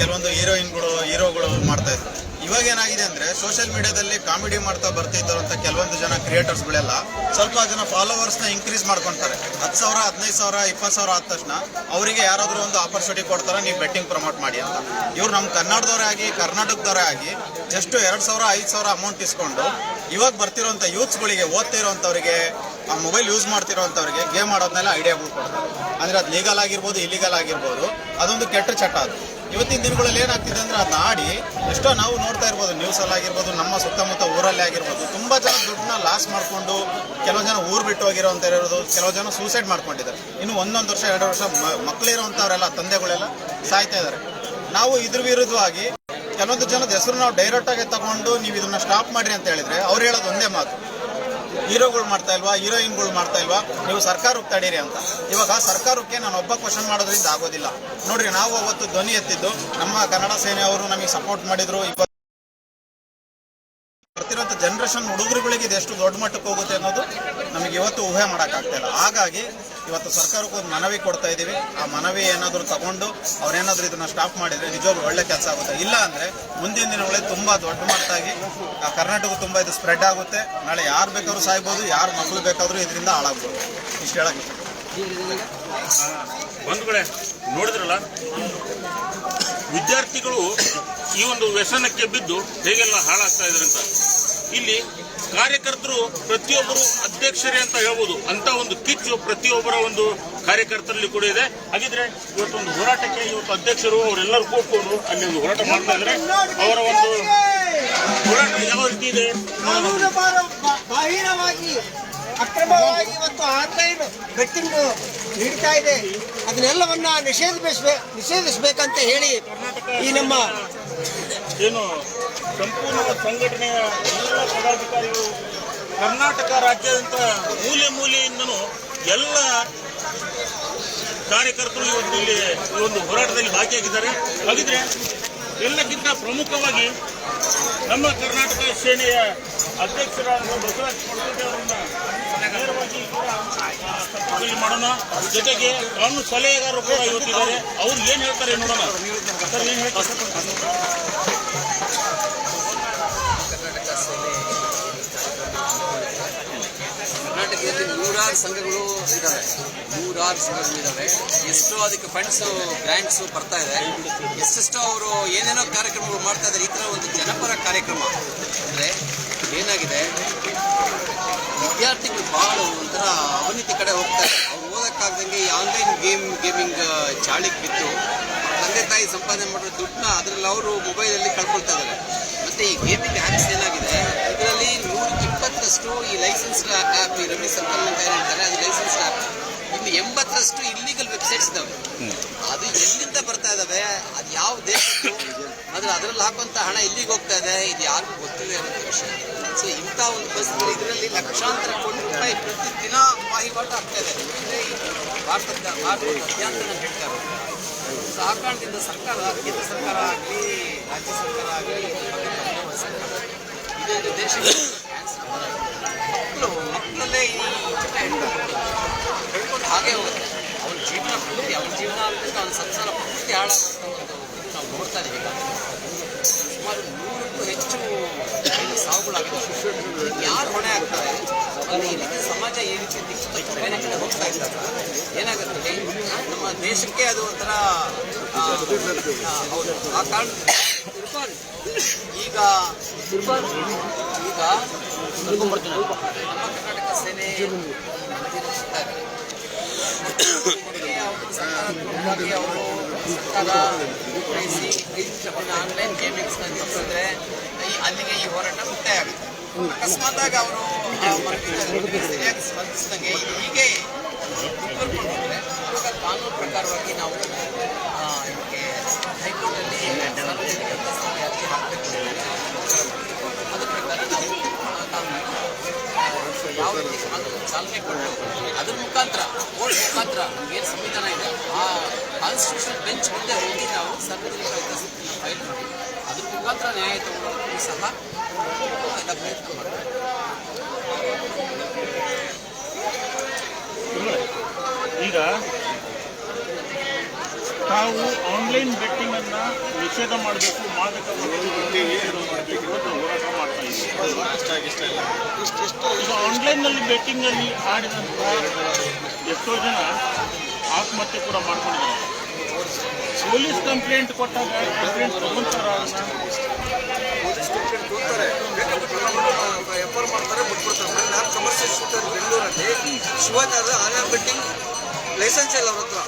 ಕೆಲವೊಂದು ಹೀರೋಯಿನ್ಗಳು ಹೀರೋಗಳು ಮಾಡ್ತಾಯಿದ್ರು ಇವಾಗ ಏನಾಗಿದೆ ಅಂದರೆ ಸೋಷಿಯಲ್ ಮೀಡಿಯಾದಲ್ಲಿ ಕಾಮಿಡಿ ಮಾಡ್ತಾ ಬರ್ತಿದ್ದರಂತ ಕೆಲವೊಂದು ಜನ ಕ್ರಿಯೇಟರ್ಸ್ಗಳೆಲ್ಲ ಸ್ವಲ್ಪ ಜನ ಫಾಲೋವರ್ಸ್ನ ಇನ್ಕ್ರೀಸ್ ಮಾಡ್ಕೊತಾರೆ. ಹತ್ತು ಸಾವಿರ, ಹದಿನೈದು ಸಾವಿರ, ಇಪ್ಪತ್ತು ಸಾವಿರ ಆದ ತಕ್ಷಣ ಅವರಿಗೆ ಯಾರಾದರೂ ಒಂದು ಆಪರ್ಚುನಿಟಿ ಕೊಡ್ತಾರೆ, ನೀವು ಬೆಟ್ಟಿಂಗ್ ಪ್ರಮೋಟ್ ಮಾಡಿ ಅಂತ. ಇವ್ರು ನಮ್ಮ ಕನ್ನಡದವರೇ ಆಗಿ ಕರ್ನಾಟಕದವರೇ ಆಗಿ ಜಸ್ಟ್ ಎರಡು ಸಾವಿರ, ಐದು ಸಾವಿರ ಅಮೌಂಟ್ ಇಸ್ಕೊಂಡು ಇವಾಗ ಬರ್ತಿರೋಂಥ ಯೂತ್ಸ್ಗಳಿಗೆ ಓದ್ತಾ ಇರೋವಂಥವ್ರಿಗೆ ಆ ಮೊಬೈಲ್ ಯೂಸ್ ಮಾಡ್ತಿರೋಂಥವ್ರಿಗೆ ಗೇಮ್ ಆಡೋದ್ನೆಲ್ಲ ಐಡಿಯಾಗಳು ಕೊಡ್ತಾರೆ. ಅಂದರೆ ಅದು ಲೀಗಲ್ ಆಗಿರ್ಬೋದು ಇಲ್ಲಿಗಲ್ ಆಗಿರ್ಬೋದು, ಅದೊಂದು ಕೆಟ್ಟ ಚಟ ಅದು. ಇವತ್ತಿನ ದಿನಗಳಲ್ಲಿ ಏನಾಗ್ತಿದೆ ಅಂದರೆ ಅದನ್ನ ಆಡಿ ಎಷ್ಟೋ ನಾವು ನೋಡ್ತಾ ಇರ್ಬೋದು ನ್ಯೂಸಲ್ಲಿ ಆಗಿರ್ಬೋದು, ನಮ್ಮ ಸುತ್ತಮುತ್ತ ಊರಲ್ಲಿ ಆಗಿರ್ಬೋದು, ತುಂಬ ಜನ ದುಡ್ಡನ್ನ ಲಾಸ್ ಮಾಡಿಕೊಂಡು ಕೆಲವು ಜನ ಊರು ಬಿಟ್ಟು ಹೋಗಿರೋಂಥ ಇರೋದು, ಕೆಲವು ಜನ ಸೂಸೈಡ್ ಮಾಡ್ಕೊಂಡಿದ್ದಾರೆ. ಇನ್ನು ಒಂದೊಂದು ವರ್ಷ, ಎರಡು ವರ್ಷ ಮಕ್ಕಳಿರೋಂಥವ್ರೆಲ್ಲ ತಂದೆಗಳೆಲ್ಲ ಸಾಯ್ತಾ ಇದ್ದಾರೆ. ನಾವು ಇದ್ರ ವಿರುದ್ಧವಾಗಿ ಕೆಲವೊಂದು ಜನದ ಹೆಸರು ನಾವು ಡೈರೆಕ್ಟ್ ಆಗಿ ತಗೊಂಡು ನೀವು ಇದನ್ನ ಸ್ಟಾಪ್ ಮಾಡಿ ಅಂತ ಹೇಳಿದ್ರೆ ಅವ್ರು ಹೇಳೋದು ಒಂದೇ ಮಾತು. ಹೀರೋಗಳು ಮಾಡ್ತಾ ಇಲ್ವಾ ಹೀರೋಯಿನ್ಗಳು ಮಾಡ್ತಾ ಇಲ್ವಾ, ನೀವು ಸರ್ಕಾರಕ್ಕೆ ತಡೀರಿ ಅಂತ. ಇವಾಗ ಸರ್ಕಾರಕ್ಕೆ ನಾನು ಒಬ್ಬ ಕ್ವಶನ್ ಮಾಡೋದ್ರಿಂದ ಆಗೋದಿಲ್ಲ. ನೋಡ್ರಿ, ನಾವು ಅವತ್ತು ಧ್ವನಿ ಎತ್ತಿದ್ದು ನಮ್ಮ ಕನ್ನಡ ಸೇನೆಯವರು ನಮಗೆ ಸಪೋರ್ಟ್ ಮಾಡಿದ್ರು ಇವತ್ತು ಬರ್ತಿರೋಂಥ ಜನರೇಷನ್ ಹುಡುಗರುಗಳಿಗೆ ಇದೆಷ್ಟು ದೊಡ್ಡ ಮಟ್ಟಕ್ಕೆ ಹೋಗುತ್ತೆ ಅನ್ನೋದು ನಮಗೆ ಇವತ್ತು ಊಹೆ ಮಾಡೋಕ್ಕಾಗ್ತಾ ಇಲ್ಲ. ಹಾಗಾಗಿ ಇವತ್ತು ಸರ್ಕಾರಕ್ಕೆ ಒಂದು ಮನವಿ ಕೊಡ್ತಾ ಇದ್ದೀವಿ. ಆ ಮನವಿ ಏನಾದರೂ ತಗೊಂಡು ಅವ್ರೇನಾದರೂ ಇದನ್ನು ಸ್ಟಾಪ್ ಮಾಡಿದರೆ ನಿಜವಾಗ್ಲೂ ಒಳ್ಳೆ ಕೆಲಸ ಆಗುತ್ತೆ. ಇಲ್ಲ ಅಂದರೆ ಮುಂದಿನ ದಿನಗಳಲ್ಲಿ ತುಂಬ ದೊಡ್ಡ ಮಟ್ಟಾಗಿ ಆ ಕರ್ನಾಟಕ ತುಂಬ ಇದು ಸ್ಪ್ರೆಡ್ ಆಗುತ್ತೆ. ನಾಳೆ ಯಾರು ಬೇಕಾದ್ರೂ ಸಾಯ್ಬೋದು, ಯಾರು ಮಕ್ಕಳು ಬೇಕಾದರೂ ಇದರಿಂದ ಹಾಳಾಗ್ಬೋದು. ಇಷ್ಟು ಹೇಳಕ್ಕೆ ಬಂಧುಗಳೇ ನೋಡಿದ್ರಲ್ಲ? ವಿದ್ಯಾರ್ಥಿಗಳು ಈ ಒಂದು ವ್ಯಸನಕ್ಕೆ ಬಿದ್ದು ಹೇಗೆಲ್ಲ ಹಾಳಾಗ್ತಾ ಇದ್ರಂತ ಇಲ್ಲಿ ಕಾರ್ಯಕರ್ತರು ಪ್ರತಿಯೊಬ್ಬರು ಅಧ್ಯಕ್ಷರೇ ಅಂತ ಹೇಳ್ಬೋದು. ಅಂತ ಒಂದು ಕಿಚ್ಚು ಪ್ರತಿಯೊಬ್ಬರ ಒಂದು ಕಾರ್ಯಕರ್ತರಲ್ಲಿ ಕೂಡ ಇದೆ. ಹಾಗಿದ್ರೆ ಇವತ್ತೊಂದು ಹೋರಾಟಕ್ಕೆ ಇವತ್ತು ಅಧ್ಯಕ್ಷರು ಅವರೆಲ್ಲರೂ ಕೂತ್ಕೊಂಡು ಅಲ್ಲಿ ಒಂದು ಹೋರಾಟ ಮಾಡ್ತಾ ಇದ್ರೆ ಅವರ ಒಂದು ಹೋರಾಟ ಯಾವ ರೀತಿ ಇದೆ? ಬಾಹಿರವಾಗಿ ಅಕ್ರಮವಾಗಿ ಇವತ್ತು ಆನ್ಲೈನ್ ಬೆಟ್ಟಿಂಗ್ ನೀಡ್ತಾ ಇದೆ. ಅದನ್ನೆಲ್ಲವನ್ನ ನಿಷೇಧಿಸಬೇಕು ನಿಷೇಧಿಸಬೇಕಂತ ಹೇಳಿ ಈ ನಮ್ಮ ಏನು ಸಂಪೂರ್ಣ ಸಂಘಟನೆಯ ಎಲ್ಲ ಪದಾಧಿಕಾರಿಗಳು ಕರ್ನಾಟಕ ರಾಜ್ಯಾದ್ಯಂತ ಮೂಲೆ ಮೂಲೆಯಿಂದನೂ ಎಲ್ಲ ಕಾರ್ಯಕರ್ತರು ಇವತ್ತು ಇಲ್ಲಿ ಈ ಒಂದು ಹೋರಾಟದಲ್ಲಿ ಭಾಗಿಯಾಗಿದ್ದಾರೆ. ಹಾಗಿದ್ರೆ ಎಲ್ಲಕ್ಕಿಂತ ಪ್ರಮುಖವಾಗಿ ನಮ್ಮ ಕರ್ನಾಟಕ ಸೇನೆಯ ಅಧ್ಯಕ್ಷರಾದ ಬಸವರಾಜ ಅವರನ್ನ ನೇರವಾಗಿ ಮಾಡೋಣ. ಜೊತೆಗೆ ಕಾನೂನು ಸಲಹೆಗಾರರು ಕೂಡ ಇವತ್ತಿದ್ದಾರೆ. ಅವ್ರು ಏನ್ ಹೇಳ್ತಾರೆ ನೋಡೋಣ. ಸರ್ ಹೇಳ್ತಾರೆ? ಕರ್ನಾಟಕದಲ್ಲಿ ನೂರಾರು ಸಂಘಗಳು ಇದ್ದಾವೆ ನೂರಾರು ಸಂಘಗಳು ಇದ್ದಾವೆ ಎಷ್ಟೋ ಅದಕ್ಕೆ ಫಂಡ್ಸ್ ಗ್ರ್ಯಾಂಟ್ಸ್ ಬರ್ತಾ ಇದೆ. ಎಷ್ಟೆಷ್ಟೋ ಅವರು ಏನೇನೋ ಕಾರ್ಯಕ್ರಮಗಳು ಮಾಡ್ತಾ ಇದ್ದಾರೆ ಈ ಥರ ಒಂದು ಜನಪರ ಕಾರ್ಯಕ್ರಮ. ಅಂದರೆ ಏನಾಗಿದೆ? ವಿದ್ಯಾರ್ಥಿಗಳು ಭಾಳ ಒಂಥರ ಅವನತಿ ಕಡೆ ಹೋಗ್ತಾರೆ ಅವ್ರು ಓದೋಕ್ಕಾಗ್ದಂಗೆ ಈ ಆನ್ಲೈನ್ ಗೇಮ್ ಗೇಮಿಂಗ್ ಚಾಳಿಗೆ ಬಿದ್ದು ತಂದೆ ತಾಯಿ ಸಂಪಾದನೆ ಮಾಡಿರೋ ದುಡ್ಡನ್ನ ಅದರಲ್ಲಿ ಅವರು ಮೊಬೈಲಲ್ಲಿ ಕಳ್ಕೊಳ್ತಾ ಇದ್ದಾರೆ ಮತ್ತು ಈ ಗೇಮಿಂಗ್ ಆ್ಯಪ್ಸ್ ಏನಾಗಿದೆ? ಇದರಲ್ಲಿ ನೂರಕ್ಕೆ ಇಪ್ಪತ್ತರಷ್ಟು ಈ ಲೈಸೆನ್ಸ್ ಆ್ಯಪ್ ಈ ರವಿ ಸರ್ಕಲ್ ಅಂತ ಹೇಳ್ತಾರೆ? ಅದು ಲೈಸೆನ್ಸ್ ಆ್ಯಪ್ ಇನ್ನು ಎಂಬತ್ತರಷ್ಟು ಇಲ್ಲೀಗಲ್ ವೆಬ್ಸೈಟ್ಸ್ ಇದಾವೆ. ಅದು ಎಲ್ಲಿಂದ ಬರ್ತಾ ಇದಾವೆ? ಅದು ಯಾವ ದೇಶದ್ದು? ಅದ್ರ ಅದರಲ್ಲಿ ಹಾಕುವಂಥ ಹಣ ಎಲ್ಲಿಗೆ ಹೋಗ್ತಾ ಇದೆ? ಇದು ಯಾರಿಗೂ ಗೊತ್ತಿಲ್ಲ ಅನ್ನೋದು ವಿಷಯ. ಸೊ ಇಂಥ ಒಂದು ಪರಿಸ್ಥಿತಿ ಇದರಲ್ಲಿ ಲಕ್ಷಾಂತರ ಕೋಟಿ ರೂಪಾಯಿ ಪ್ರತಿದಿನ ವಹಿವಾಟು ಆಗ್ತಾ ಇದೆ. ಅಂದ್ರೆ ಭಾರತದ ಭಾರತದ ಹೇಳ್ತಾರೆ ಸೊ ಆ ಕಾರಣದಿಂದ ಸರ್ಕಾರ ಕೇಂದ್ರ ಸರ್ಕಾರ ಆಗಲಿ ರಾಜ್ಯ ಸರ್ಕಾರ ಆಗಲಿ ಸರ್ಕಾರ ಇದು ದೇಶಕ್ಕೆ ಈ ಚಿತ್ರ ಹಿಡ್ಕೊಂಡು ಹೇಳ್ಕೊಂಡು ಹಾಗೆ ಹೋಗುತ್ತೆ. ಅವ್ನ ಜೀವನ ಪೂರ್ತಿ ಅವ್ನ ಜೀವನ ಅಂತ ಸಂಸಾರ ಪೂರ್ತಿ ಹಾಳಾಗುವಂಥ ನಾವು ನೋಡ್ತಾ ಇದ್ದೀವಿ. ಈಗ ಸುಮಾರು ನೂರಕ್ಕೂ ಹೆಚ್ಚು ಸಾವುಗಳಾಗಿದೆ ಯಾರು ಹೊಣೆ ಆಗ್ತಾರೆ? ಅಲ್ಲಿ ರೀತಿ ಸಮಾಜ ಈ ರೀತಿ ದಿಕ್ಕು ಬೇರೆ ಕಡೆ ಹೋಗ್ತಾ ಇದ್ದಾಗ ಏನಾಗುತ್ತೆ? ನಮ್ಮ ದೇಶಕ್ಕೆ ಅದು ಒಂಥರ ಹೌದು. ಆ ಕಾರಣ ಈಗ ಈಗ ನಮ್ಮ ಕರ್ನಾಟಕ ಸೇನೆ ಅವರು ಸರ್ಕಾರ ಆನ್ಲೈನ್ ಗೇಮಿಂಗ್ಸ್ ನಿಲ್ಲಿಸಿದ್ರೆ ಅಲ್ಲಿಗೆ ಈ ಹೋರಾಟ ಮುಕ್ತಾಯ ಆಗುತ್ತೆ ಅಕಸ್ಮಾತ್ ಅವರು ಸರಿಯಾಗಿ ಸ್ಪಂದಿಸಿದಂಗೆ ಹೀಗೆ ಮುಂದುವರ್ಕೊಂಡು ಹೋದ್ರೆ ಇವಾಗ ಕಾನೂನು ಪ್ರಕಾರವಾಗಿ ನಾವು ಇದಕ್ಕೆ ಹೈಕೋರ್ಟಲ್ಲಿ ಅರ್ಜಿ ಹಾಕಬೇಕು ಅದ್ರ ಪ್ರಕಾರ ನಾವು ಯಾವ ರೀತಿ ಚಾಲನೆ ಕೊಡಬೇಕು ಅದ್ರ ಮುಖಾಂತರ ಕೋರ್ಟ್ ಮುಖಾಂತರ ಏನು ಸಂವಿಧಾನ ಇದೆ ಆ ಕಾನ್ಸ್ಟಿಟ್ಯೂಷನ್ ಬೆಂಚ್ ಮುಂದೆ ಹೋಗಿ ನಾವು ಸಾರ್ವಜನಿಕ ಹಿತಾಸಕ್ತಿಯನ್ನು ಫೈಲ್ ಮಾಡಿ ಅದ್ರ ಮುಖಾಂತರ ನ್ಯಾಯ ತಗೊಳ್ಳೋದಕ್ಕೂ ಸಹ ಎಲ್ಲ ಪ್ರಯತ್ನ ಮಾಡಬೇಕು ಈಗ ತಾವು ಆನ್ಲೈನ್ ಬೆಟ್ಟಿಂಗ್ ಅನ್ನ ನಿಷೇಧ ಮಾಡಬೇಕು ಮಾದಕ ಹೋರಾಟ ಮಾಡ್ತಾ ಇದ್ದೀವಿ. ಆನ್ಲೈನ್ನಲ್ಲಿ ಬೆಟ್ಟಿಂಗ್ ಅಲ್ಲಿ ಆಡಿದಂತಹ ಎಷ್ಟೋ ಜನ ಆತ್ಮಹತ್ಯೆ ಕೂಡ ಮಾಡ್ಕೊಂಡಿದ್ದಾರೆ. ಪೊಲೀಸ್ ಕಂಪ್ಲೇಂಟ್ ಕೊಟ್ಟಾಗ ಕಂಪ್ಲೇಂಟ್ ತಗೊಂತಾರ. ಹೋಗ್ತಾರೆ ಎಫ್ ಆರ್ ಮಾಡ್ತಾರೆ ಬಿಟ್ಬಿಡ್ತಾರೆ ನಾನು ಕಮರ್ಷಿಯಲ್ ಶೂಟರ್ ಬೆಂಗಳೂರಲ್ಲಿ. ಶಿವಾಜಿ ಆನ್ಲೈನ್ ಬೆಟ್ಟಿಂಗ್ ಲೈಸೆನ್ಸ್ ಇಲ್ಲ ಅವ್ರ ಹತ್ರ.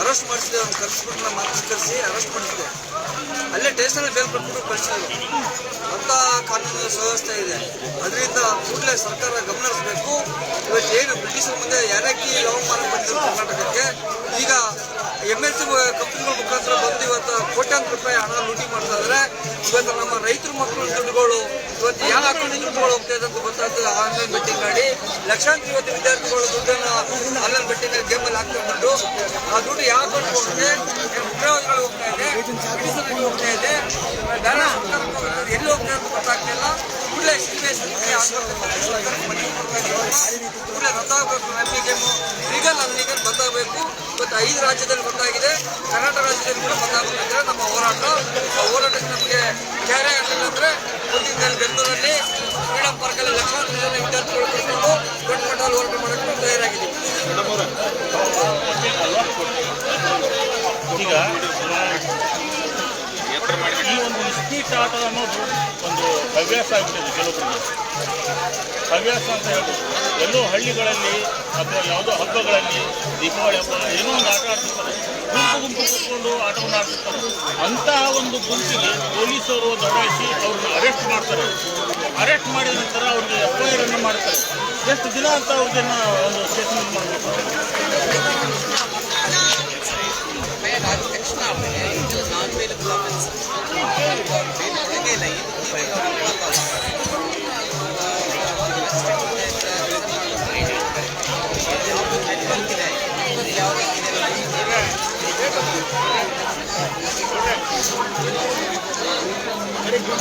ಅರೆಸ್ಟ್ ಮಾಡಿಸಿದೆ ಅವ್ನು ಕರೆಸ್ಬಿಟ್ಟು ನಮ್ಮ ಕರೆಸಿ ಅರೆಸ್ಟ್ ಮಾಡಿಸಿದೆ. ಅಲ್ಲೇ ಸ್ಟೇಷನಲ್ಲಿ ಬೇಲ್ ಕೊಟ್ಬಿಟ್ಟು ಕಳಿಸಿದ್ರು ಅಂತ ಕಾನೂನು ಸುವ್ಯವಸ್ಥೆ ಇದೆ. ಅದರಿಂದ ಕೂಡಲೇ ಸರ್ಕಾರ ಗಮನ ಇವತ್ತು ಏನು ಬ್ರಿಟಿಷರ ಮುಂದೆ ಯಾರಕ್ಕೆ ಲವಮಾನ ಬಂದಿದ್ರು ಕರ್ನಾಟಕಕ್ಕೆ? ಈಗ ಎಂ ಎಲ್ ಸಿ ಕಂಪ್ನಿಗಳ ಮುಖಾಂತರ ಬಂದು ಇವತ್ತು ಕೋಟ್ಯಾಂತರ ರೂಪಾಯಿ ಹಣ ಲೂಟಿ ಮಾಡ್ತಾ ಇದ್ದಾರೆ ಇವತ್ತು ನಮ್ಮ ರೈತರ ಮಕ್ಕಳ ದುಡ್ಡುಗಳು, ಇವತ್ತು ಯಾವ ಅಕೌಂಟಿಗೆ ದುಡ್ಡುಗಳು ಹೋಗ್ತಾ ಅಂತ ಗೊತ್ತಾಗ್ತದೆ. ಆನ್ಲೈನ್ ಬೆಟ್ಟಿಂಗ್ ಮಾಡಿ. ಲಕ್ಷಾಂತರ ಇವತ್ತು ವಿದ್ಯಾರ್ಥಿಗಳು ದುಡ್ಡನ್ನು ಆನ್ಲೈನ್ ಬೆಟ್ಟಿಂಗ್ ಗೇಮಲ್ಲಿ ಹಾಕ್ಕೊಂಡು ಆ ದುಡ್ಡು ಯಾವ ಅಕೌಂಟ್ಗೆ ಹೋಗ್ತದೆ ಉಗ್ರವಾದಿಗಳು ಇದೆ. ಬ್ರಿಟಿಷರಿಗೆ ಹೋಗ್ತಾ ಇದೆ. ಬೇರೆ ಎಲ್ಲಿ ಹೋಗ್ತಾ ಅಂತ ಗೊತ್ತಾಗ್ತಿಲ್ಲ. ಕೂಡಲೇ ಇದ್ದೀವಿ. ಕೂಡಲೇ ರದ್ದಾಗಬೇಕು ಗೇಮು ಲೀಗಲ್ ಅನ್ಲೀಗಲ್ ಲೀಗಲ್ ಬಂದಾಗಬೇಕು ಇವತ್ತು ಐದು ರಾಜ್ಯದಲ್ಲಿ ಬಂದಾಗಿದೆ ಕರ್ನಾಟಕ ರಾಜ್ಯದಲ್ಲಿ ಕೂಡ ಬಂದಾಗಬೇಕಂದ್ರೆ ನಮ್ಮ ಹೋರಾಟ. ಆ ಹೋರಾಟಕ್ಕೆ ನಮಗೆ ಕ್ಯಾರೆ ಆಗಲಿಲ್ಲ ಅಂದರೆ ಮುಂದಿನ ದಿನ ಬೆಂಗಳೂರಲ್ಲಿ ಫ್ರೀಡಮ್ ಪಾರ್ಕಲ್ಲಿ ಲಕ್ಷಾಂತರ ಜನ ವಿದ್ಯಾರ್ಥಿಗಳು ಕರ್ಕೊಂಡು ದೊಡ್ಡ ಮಟ್ಟದಲ್ಲಿ ಹೋರಾಟ ಮಾಡೋಕ್ಕೆ ತಯಾರಾಗಿದ್ದೀವಿ. ಈಗ ಈ ಒಂದು ಸ್ಪೀಟ್ ಆಟ ಅನ್ನೋದು ಒಂದು ಹವ್ಯಾಸ ಆಗ್ಬಿಟ್ಟಿದೆ ಕೆಲವೊಬ್ಬರಿಗೆ ಹವ್ಯಾಸ ಅಂತ ಹೇಳ್ಬೋದು. ಎಲ್ಲೋ ಹಳ್ಳಿಗಳಲ್ಲಿ ಅಥವಾ ಯಾವುದೋ ಹಬ್ಬಗಳಲ್ಲಿ, ದೀಪಾವಳಿ ಹಬ್ಬ, ಏನೋ ಒಂದು ಆಟ ಆಡ್ತಿರ್ತಾರೆ. ಗುಂಪು ಗುಂಪು ಕೂತ್ಕೊಂಡು ಆಟವನ್ನು ಆಡ್ತಿರ್ತಾರೆ. ಅಂತಹ ಒಂದು ಗುಂಪಿಗೆ ಪೊಲೀಸರು ದಡಾಯಿಸಿ ಅವ್ರನ್ನ ಅರೆಸ್ಟ್ ಮಾಡ್ತಾರೆ. ಅರೆಸ್ಟ್ ಮಾಡಿದ ನಂತರ ಅವ್ರಿಗೆ ಎಫ್ ಐ ಆರ್ ಅನ್ನು ಮಾಡ್ತಾರೆ. ಎಷ್ಟು ದಿನ ಅಂತ ಅವ್ರದ್ದನ್ನು ಒಂದು ಸ್ಟೇಷನ್ ಮಾಡಬೇಕು? ನಡೀತಾ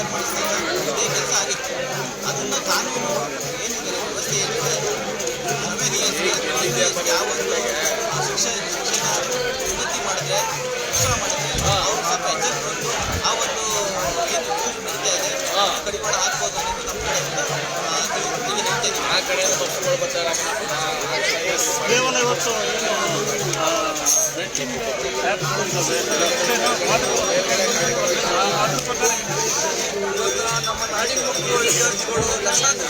ಇದೇ ಕೆಲಸ ಆಗಿತ್ತು. ಅದನ್ನು ಕಾನೂನು ಏನಿದೆ ವ್ಯವಸ್ಥೆ ಏನಿದೆ ಯಾವ ಒಂದು ಶಿಕ್ಷಣ ಉನ್ನತಿ ಮಾಡಿದ್ರೆ ಶಿಕ್ಷಣ ಮಾಡಿದ್ರೆ ಅವ್ರು ಸ್ವಲ್ಪ ಎಚ್ಚರಿಕೊಂಡು ಆ ಒಂದು ಏನು ರೂಲ್ಸ್ ನಡೀತಾ ಇದೆ ಕಡಿವಾಣ ಹಾಕ್ಬೋದು ಅನ್ನೋದು ನಮ್ಮ ಕಡೆಯಿಂದ ಕೇವಲ ಇವತ್ತು ನಮ್ಮ ನಾಡಿನ ಮಕ್ಕಳು ವಿದ್ಯಾರ್ಥಿಗಳು ಲಕ್ಷಾಂತರ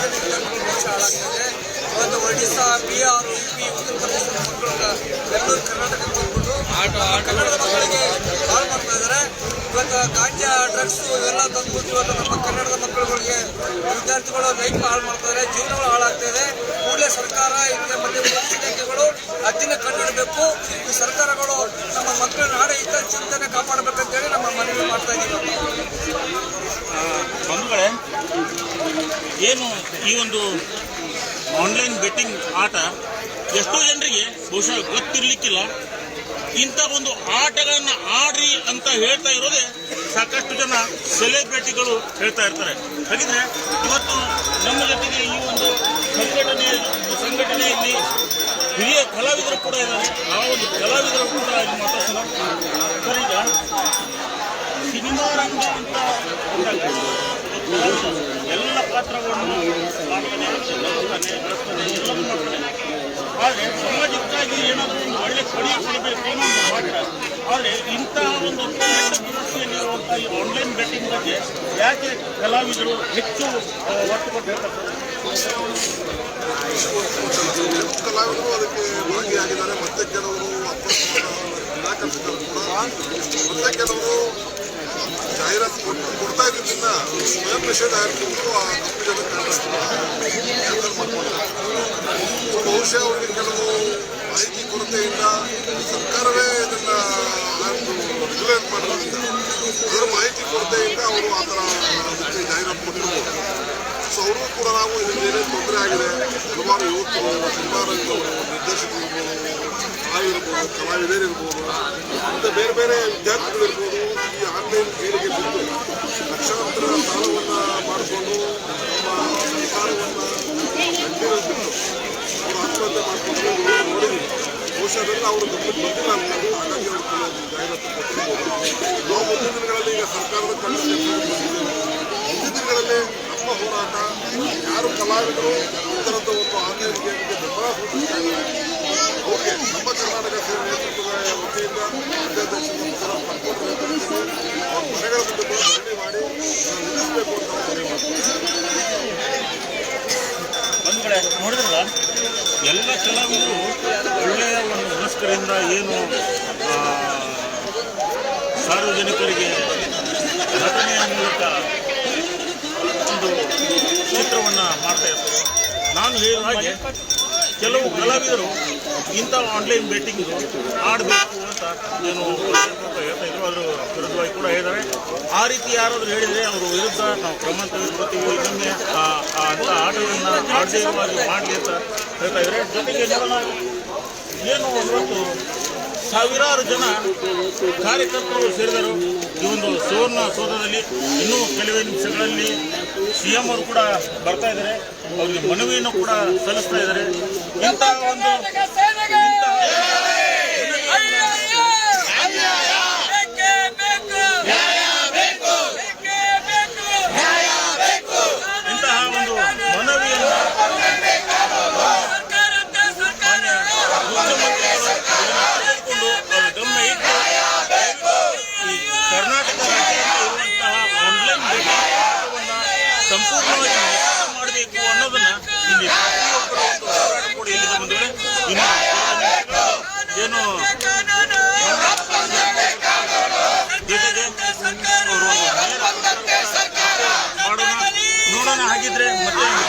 ಹಾಳಾಗ್ತದೆ ಇವತ್ತು ಒಡಿಶಾ ಬಿಹಾರ್ ಯು ಪಿ ಉತ್ತರ ಪ್ರದೇಶದ ಮಕ್ಕಳು ಬೆಂಗಳೂರು ಕರ್ನಾಟಕಕ್ಕೆ ಬಂದ್ಬಿಟ್ಟು ಕನ್ನಡದ ಮಕ್ಕಳಿಗೆ ಹಾಳು ಮಾಡ್ತಾ ಇದ್ದಾರೆ ಇವತ್ತು ಗಾಂಜಾ ಡ್ರಗ್ಸ್ ಇವೆಲ್ಲ ತಂದ್ಬಿಟ್ಟು ಇವತ್ತು ನಮ್ಮ ಕನ್ನಡದ ಮಕ್ಕಳುಗಳಿಗೆ ವಿದ್ಯಾರ್ಥಿಗಳು ಲೈಫ್ ಹಾಳು ಮಾಡ್ತಾರೆ ಇದ್ದಾರೆ ಜೀವನಗಳು ಸರ್ಕಾರ ಇದಕ್ಕೆ ಪೊಲೀಸ್ ಇಲಾಖೆಗಳು ಅತ್ತಿನ ಕಂಡುಹಿಡಬೇಕು ಈ ಸರ್ಕಾರಗಳು ನಮ್ಮ ಮಕ್ಕಳ ನಾಡ ಹಿತ ಚಿಂತನೆ ಕಾಪಾಡಬೇಕಂತೇಳಿ ನಮ್ಮ ಮನವಿ ಮಾಡ್ತಾ ಇದ್ದೀವಿ. ಏನು ಈ ಒಂದು ಆನ್ಲೈನ್ ಬೆಟ್ಟಿಂಗ್ ಆಟ ಎಷ್ಟೋ ಜನರಿಗೆ ಬಹುಶಃ ಗೊತ್ತಿರ್ಲಿಕ್ಕಿಲ್ಲ. ಇಂಥ ಒಂದು ಆಟಗಳನ್ನು ಆಡ್ರಿ ಅಂತ ಹೇಳ್ತಾ ಇರೋದೇ ಸಾಕಷ್ಟು ಜನ ಸೆಲೆಬ್ರಿಟಿಗಳು ಹೇಳ್ತಾ ಇರ್ತಾರೆ. ಹಾಗಿದ್ರೆ ಇವತ್ತು ನಮ್ಮ ಜೊತೆಗೆ ಈ ಒಂದು ಸಂಘಟನೆ ಸಂಘಟನೆಯಲ್ಲಿ ಹಿರಿಯ ಕಲಾವಿದರು ಕೂಡ ಇದ್ದಾರೆ. ಆ ಒಂದು ಕಲಾವಿದರು ಕೂಡ ಇದು ಮಾತಾಡ್ತಾರೆ ಸಿನಿಮಾ ರಂಗ ಅಂತ ಎಲ್ಲ ಪಾತ್ರಗಳನ್ನು ಆದರೆ ಸಮಾಜಕ್ಕಾಗಿ ಏನಾದರೂ ಒಂದು ಒಳ್ಳೆ ಕೊಡುಗೆ ಕೊಡಬೇಕು ಅನ್ನೋ ಒಂದು ಮಾತ್ರ. ಆದರೆ ಇಂತಹ ಒಂದು ಕೆಟ್ಟ ದುರಸ್ತಿಯಲ್ಲಿರುವಂಥ ಈ ಆನ್ಲೈನ್ ಬೆಟ್ಟಿಂಗ್ ಬಗ್ಗೆ ಯಾಕೆ ಕಲಾವಿದರು ಹೆಚ್ಚು ಒತ್ತು ಕೊಟ್ಟು ಹೇಳ್ತಾರೆ ಕಲಾವಿದರು ಅದಕ್ಕೆ ಭಾಗಿಯಾಗಿದ್ದಾರೆ ಮತ್ತೆ ಕೆಲವರು ನಿರಾಕರಿಸಿದ್ದಾರೆ ಕೂಡ ಮತ್ತೆ ಕೆಲವರು ಜಾಹೀರಾತು ಕೊಟ್ಟು ಕೊಡ್ತಾ ಇದ್ದಿದ್ದರಿಂದ ಸ್ವಯಂ ನಿಷೇಧ ಆಗಿರ್ಬೋದು ಆ ಕ್ಯಾನ್ಸಲ್ ಮಾಡ್ಕೊಂಡಿದ್ದಾರೆ ಸೊ ಬಹುಶಃ ಅವರಿಗೆ ಕೆಲವು ಮಾಹಿತಿ ಕೊರತೆಯಿಂದ ಸರ್ಕಾರವೇ ಇದನ್ನ ರೆಗ್ಯುಲೇಟ್ ಮಾಡೋದ್ರಿಂದ ಅದರ ಮಾಹಿತಿ ಕೊರತೆಯಿಂದ ಅವರು ಆ ಥರ ಜಾಹೀರಾತು ಕೊಟ್ಟಿರ್ಬೋದು. ಸೊ ಅವರು ಕೂಡ ನಾವು ಇದರಿಂದ ಏನೇನು ತೊಂದರೆ ಆಗಿದೆ ಹಲವಾರು ಯುವಕರು ಸಿನಿಮಾ ರಂಗದವರು ನಿರ್ದೇಶಕರು ಕಲಾವಿರ್ಬೋದು ಕಲಾವಿದರಿರ್ಬೋದು ಮತ್ತು ಬೇರೆ ಬೇರೆ ವಿದ್ಯಾರ್ಥಿಗಳಿರ್ಬೋದು, ಈ ಆನ್ಲೈನ್ ಬೇಡಿಕೆ ಬಿಟ್ಟು ಲಕ್ಷಾಂತರ ಸಾಲವನ್ನು ಮಾಡಿಕೊಂಡು ನಮ್ಮ ಸರ್ಕಾರವನ್ನು ಬಿಟ್ಟು ಅವರು ಆತ್ಮಹತ್ಯೆ ಮಾಡಿಕೊಂಡು ನೋಡಿದ್ವಿ ಬಹುಶಃ ಅವರು ಗಮನಕ್ಕೆ ಬಂದಿಲ್ಲ ಅನ್ನೋದು ಹಾಗಾಗಿ ಅವರು ಕೆಲವೊಂದು ಜಾಹೀರಾತು ಕೊಟ್ಟಿರ್ಬೋದು. ಮುಂದಿನ ದಿನಗಳಲ್ಲಿ ಈಗ ಸರ್ಕಾರದ ಕಣ್ಣು ಮುಂದಿನ ದಿನಗಳಲ್ಲಿ ನಮ್ಮ ಹೋರಾಟ ಯಾರು ಕಲಾವಿದರು ಇದರದ್ದು ಒಂದು ಗೇಮ್ಗೆ ಬೆಂಬಲ ಅವ್ರಿಗೆ ನಮ್ಮ ಕರ್ನಾಟಕ ಸೇವೆ ನೇತೃತ್ವದ ವತಿಯಿಂದ ಅಧ್ಯಕ್ಷರು ಅವ್ರ ಮನೆಗಳ ಮುಂದೆ ಕೂಡ ಧರಣಿ ಮಾಡಿ ನಿಲ್ಲಿಸಬೇಕು ಅಂತ ನಾವು ಮನವಿ ನೋಡಿದ್ರಲ್ಲ? ಎಲ್ಲ ಕಲಾವಿದರು ಒಳ್ಳೆಯ ಒಂದು ಮನಸ್ಕರಿಂದ ಏನು ಸಾರ್ವಜನಿಕರಿಗೆ ಘಟನೆಯ ಮೂಲಕ ಚಿತ್ರವನ್ನು ಮಾಡ್ತಾ ಇರ್ತಾರೆ. ನಾನು ಹೇಳಿದ ಹಾಗೆ, ಕೆಲವು ಕಲಾವಿದರು ಇಂಥ ಆನ್ಲೈನ್ ಬೆಟ್ಟಿಂಗ್ ಆಡಬೇಕು ಅಂತ ಏನು ಹೇಳ್ತಾ ಇದ್ರು. ಅದರ ವಿರುದ್ಧವಾಗಿ ಕೂಡ ಹೇಳಿದ್ದಾರೆ. ಆ ರೀತಿ ಯಾರಾದರೂ ಹೇಳಿದರೆ ಅವರ ವಿರುದ್ಧ ನಾವು ಕ್ರಮ ತೆಗೆದುಕೊಳ್ತೀವಿ. ಆ ಅಂಥ ಆಟಗಳನ್ನು ಆಡದೇ ಇರುವಾಗಿ ಮಾಡಲಿ ಅಂತ ಹೇಳ್ತಾ ಇದ್ದಾರೆ. ಜೊತೆಗೆ ಏನು ಇವತ್ತು ಸಾವಿರಾರು ಜನ ಕಾರ್ಯಕರ್ತರು ಸೇರಿದರು. ಈ ಒಂದು ಸುವರ್ಣ ಸೌಧದಲ್ಲಿ ಇನ್ನೂ ಕೆಲವೇ ನಿಮಿಷಗಳಲ್ಲಿ ಸಿ ಎಂ ಅವರು ಕೂಡ ಬರ್ತಾ ಇದ್ದಾರೆ. ಅವರಿಗೆ ಮನವಿಯನ್ನು ಕೂಡ ಸಲ್ಲಿಸ್ತಾ ಇದ್ದಾರೆ. ಇಂತಹ ಒಂದು ಇಂತಹ ಒಂದು ಮನವಿಯನ್ನು ಮಾನ್ಯ ಮುಖ್ಯಮಂತ್ರಿಗಳು ಇದನ್ನು ತೆಗೆದುಕೊಂಡು ಅವರ ಗಮನ ಇಟ್ಟು ಈ ಕರ್ನಾಟಕ ರಾಜ್ಯಾದ್ಯಂತ ಇರುವಂತಹ ಆನ್ಲೈನ್ ಬೇಡಿಕೆಯನ್ನು ಸಂಪೂರ್ಣವಾಗಿ ನಿಷೇಧ ಮಾಡಬೇಕು ಅನ್ನೋದನ್ನ ಇಲ್ಲಿ ಪ್ರತಿಯೊಬ್ಬರ ಒಂದು ಹೋರಾಟ ಕೂಡ ಇಲ್ಲಿಗೆ ಬಂದಿದೆ ಇನ್ನು ಕೆಲವು ನಿಮಿಷಗಳು ಏನು ಜೊತೆಗೆ ಅವರು ನೇರ